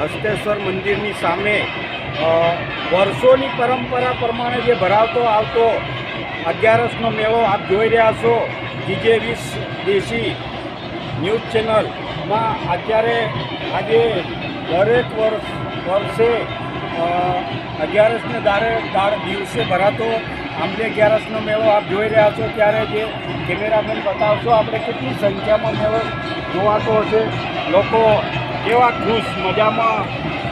હસ્તેશ્વર મંદિરની સામે વર્ષોની પરંપરા પ્રમાણે જે ભરાવતો આવતો અગિયારસનો મેળો આપ જોઈ રહ્યા છો. જીજે વીસ દેશી ન્યૂઝ ચેનલમાં અત્યારે આજે દરેક વર્ષ, વર્ષે અગિયારસને દારે દાડ દિવસે ભરાતો આંબે અગિયારસનો મેળો આપ જોઈ રહ્યા છો. ત્યારે જે કેમેરામેન બતાવશો, આપણે કેટલી સંખ્યામાં મેળો જોવાતો હશે. લોકો કેવા ખુશ, મજામાં.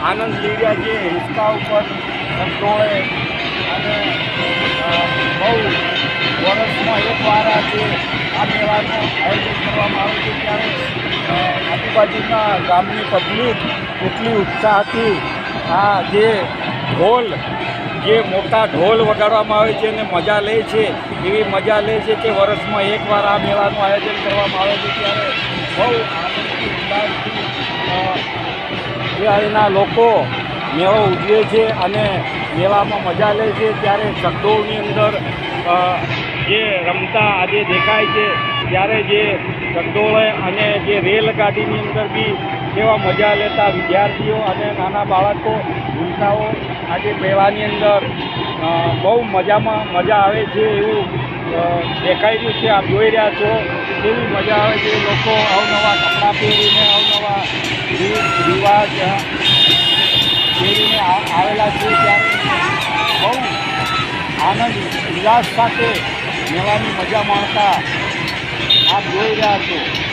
આનંદ લઈ રહ્યા છે હિંચકા ઉપર સંતોળે અને બહુ વર્ષમાં એક વાર આ જે આ મેળાનું આયોજન કરવામાં આવે છે, ત્યારે આજુબાજુના ગામની પબ્લિક એટલી ઉત્સાહથી આ જે ઢોલ, જે મોટા ઢોલ વગાડવામાં આવે છે અને મજા લે છે, એવી મજા લે છે કે વર્ષમાં એકવાર આ મેળાનું આયોજન કરવામાં આવે છે, ત્યારે બહુ આનંદથી જે લોકો મેળો ઉજવે છે અને મેળામાં મજા લે છે. ત્યારે ચકડોળની અંદર જે રમતા આજે દેખાય છે, ત્યારે જે ચકડોળ અને જે રેલગાડીની અંદર બી કેવા મજા લેતા વિદ્યાર્થીઓ અને નાના બાળકો ઝૂલતાઓ આજે મેળાની અંદર બહુ મજામાં મજા આવે છે એવું દેખાઈ રહ્યું છે. આપ જોઈ રહ્યા છો, કેવી મજા આવે છે. લોકો અવનવા કપડાં પહેરીને રીત રિવાજ પહેરીને આવેલા છે ત્યારે બહુ આનંદ, ઉલ્લાસ સાથે મેળાની મજા માણતા આપ જોઈ રહ્યા છો.